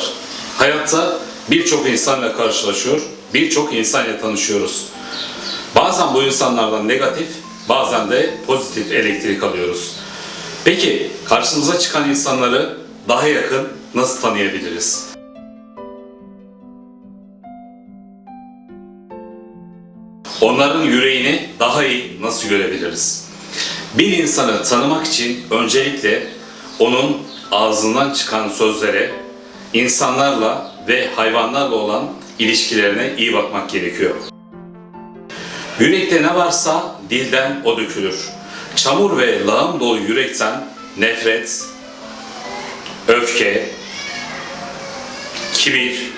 var. Hayatta birçok insanla karşılaşıyor, birçok insanla tanışıyoruz. Bazen bu insanlardan negatif, bazen de pozitif elektrik alıyoruz. Peki karşımıza çıkan insanları daha yakın nasıl tanıyabiliriz? Onların yüreğini daha iyi nasıl görebiliriz? Bir insanı tanımak için öncelikle onun ağzından çıkan sözlere, insanlarla ve hayvanlarla olan ilişkilerine iyi bakmak gerekiyor. Yürekte ne varsa dilden o dökülür. Çamur ve lağım dolu yürekten nefret, öfke, kibir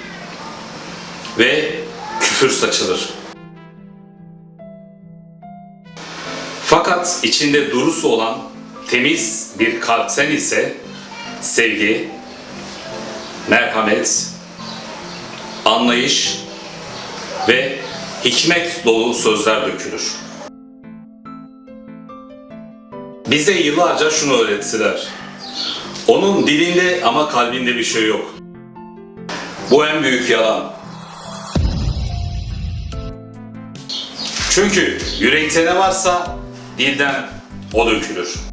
ve küfür saçılır. Fakat içinde durusu olan temiz bir kalpten ise sevgi, merhamet, anlayış ve hikmet dolu sözler dökülür. Bize yıllarca şunu öğrettiler. Onun dilinde ama kalbinde bir şey yok. Bu en büyük yalan. Çünkü yürekte ne varsa dilden o dökülür.